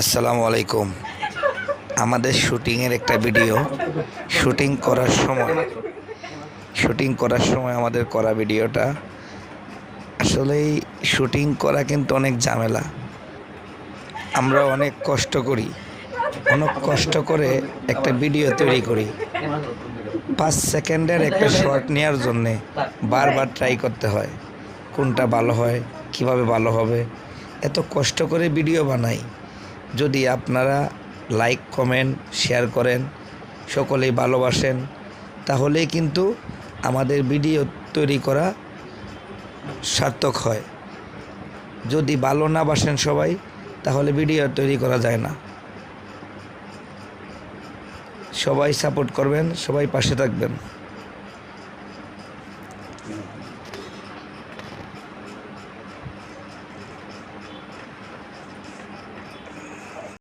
আসসালামু আলাইকুম। আমাদের শুটিংয়ের একটা ভিডিও। শুটিং করার সময়, শুটিং করার সময় আমাদের করা ভিডিওটা। আসলেই শুটিং করা কিন্তু অনেক ঝামেলা। আমরা অনেক কষ্ট করি। অনেক কষ্ট করে একটা ভিডিও তৈরি করি। পাঁচ সেকেন্ডের একটা শর্ট নেওয়ার জন্যে বারবার ট্রাই করতে হয়। কোনটা ভালো হয়, কীভাবে ভালো হবে। এত কষ্ট করে ভিডিও বানাই। যদি আপনারা লাইক কমেন্ট শেয়ার করেন, সকলেই ভালোবাসেন, তাহলেই কিন্তু আমাদের ভিডিও তৈরি করা সার্থক হয়। যদি ভালো না বাসেন সবাই, তাহলে ভিডিও তৈরি করা যায় না। সবাই সাপোর্ট করবেন, সবাই পাশে থাকবেন।